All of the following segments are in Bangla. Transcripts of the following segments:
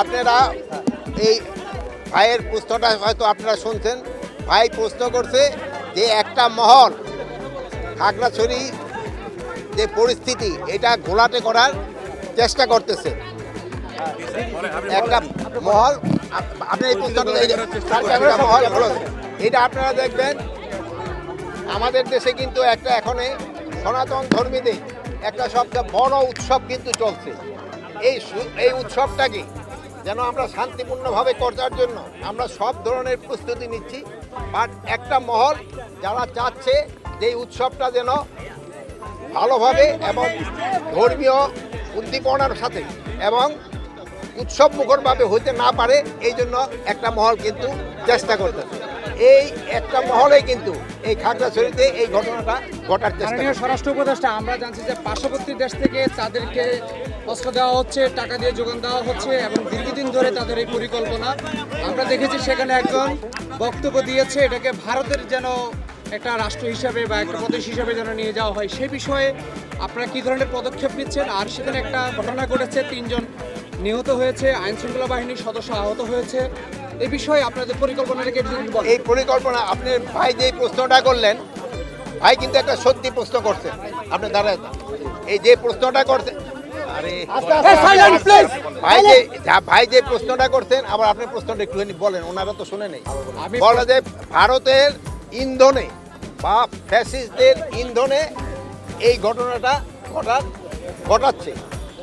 আপনার এই ভাইয়ের প্রশ্নটা হয়তো আপনারা শুনছেন। ভাই প্রশ্ন করছে যে একটা মহল, খাগড়াছড়ি যে পরিস্থিতি, এটা ঘোলাটে করার চেষ্টা করতেছে। একটা মহল আপনি এই। এটা আপনারা দেখবেন আমাদের দেশে কিন্তু একটা এখন সনাতন ধর্মীদের একটা সবচেয়ে বড় উৎসব কিন্তু চলছে। এই এই উৎসবটাকে যেন আমরা শান্তিপূর্ণভাবে করার জন্য আমরা সব ধরনের প্রস্তুতি নিচ্ছি। বাট একটা মহল যারা চাচ্ছে যে উৎসবটা যেন ভালোভাবে এবং ধর্মীয় উদ্দীপনার সাথে এবং উৎসব মুখরভাবে হইতে না পারে এই জন্য একটা মহল কিন্তু চেষ্টা করতেছে। এই একটা মহলে কিন্তু এই খাগড়াছড়িতে এই ঘটনাটা ঘটার চেষ্টা স্বরাষ্ট্র উপদেষ্টা আমরা জানছি যে পার্শ্ববর্তী দেশ থেকে তাদেরকে অস্ত্র দেওয়া হচ্ছে টাকা দিয়ে যোগান দেওয়া হচ্ছে এবং দীর্ঘদিন ধরে তাদের এই পরিকল্পনা। আমরা দেখেছি সেখানে একজন বক্তব্য দিয়েছে এটাকে ভারতের যেন একটা রাষ্ট্র হিসাবে বা একটা প্রদেশ হিসাবে যেন নিয়ে যাওয়া হয় সে বিষয়ে আপনারা কি ধরনের পদক্ষেপ নিচ্ছেন? আর সেখানে একটা ঘটনা ঘটেছে তিনজন নিহত হয়েছে আইন শৃঙ্খলা বাহিনীর সদস্য আহত হয়েছে। এই বিষয়ে আপনাদের পরিকল্পনা রেখে এই পরিকল্পনা আপনি ভাই যে প্রশ্নটা করলেন ভাই কিন্তু একটা সত্যি প্রশ্ন করছেন আপনি দাঁড়ায় এই যে প্রশ্নটা করছেন আরে ভাই যে ভাই যে প্রশ্নটা করছেন আবার আপনি প্রশ্নটা একটুখানি বলেন ওনারা তো শুনে নেই। বলে যে ভারতের ইন্ধনে বা ফ্যাসিস্টদের ইন্ধনে এই ঘটনাটা ঘটার ঘটাচ্ছে।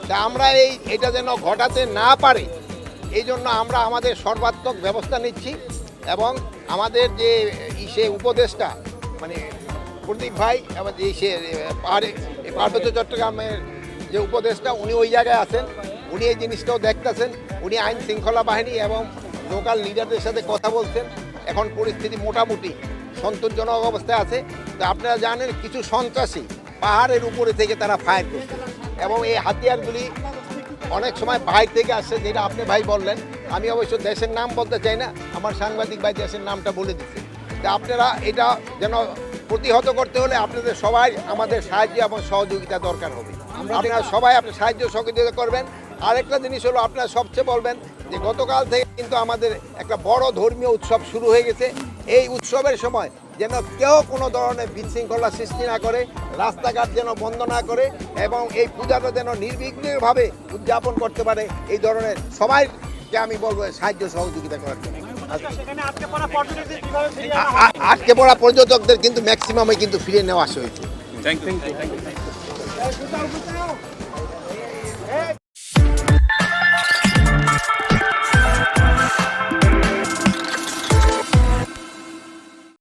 তা আমরা এই, এটা যেন ঘটাতে না পারে, এই জন্য আমরা আমাদের সর্বাত্মক ব্যবস্থা নিচ্ছি এবং আমাদের যে ইসে উপদেশটা মানে প্রদীপ ভাই এবং যে সে পাহাড়ে পার্বত্য চট্টগ্রামের যে উপদেশটা উনি ওই জায়গায় আছেন, উনি এই জিনিসটাও দেখতেছেন, উনি আইন শৃঙ্খলা বাহিনী এবং লোকাল লিডারদের সাথে কথা বলছেন, এখন পরিস্থিতি মোটামুটি সন্তোষজনক অবস্থায় আছে। তো আপনারা জানেন, কিছু সন্ত্রাসী পাহাড়ের উপরে থেকে তারা ফায়ার করছে। এবং এই হাতিয়ারগুলি অনেক সময় বাইরে থেকে আসছে যেটা আপনি ভাই বললেন। আমি অবশ্য দেশের নাম বলতে চাই না আমার সাংবাদিক ভাই দেশের নামটা বলে দিচ্ছে। তা আপনারা এটা যেন প্রতিহত করতে হলে আপনাদের সবাই আমাদের সাহায্য এবং সহযোগিতা দরকার হবে। আপনারা সবাই আপনি সাহায্য সহযোগিতা করবেন। আরেকটা জিনিস হলো আপনারা সবচেয়ে বলবেন যে গতকাল থেকে কিন্তু আমাদের একটা বড় ধর্মীয় উৎসব শুরু হয়ে গেছে। এই উৎসবের সময় যেন কেউ কোনো ধরনের বিশৃঙ্খলা সৃষ্টি না করে রাস্তাঘাট যেন বন্ধ না করে এবং এই পূজাটা যেন নির্বিঘ্নভাবে উদযাপন করতে পারে এই ধরনের সবাইকে আমি বলব সাহায্য সহযোগিতা করার জন্য। আটকে পড়া পর্যটকদের কিন্তু ম্যাক্সিমামে কিন্তু ফিরে নেওয়া আসা হয়েছে। Thank you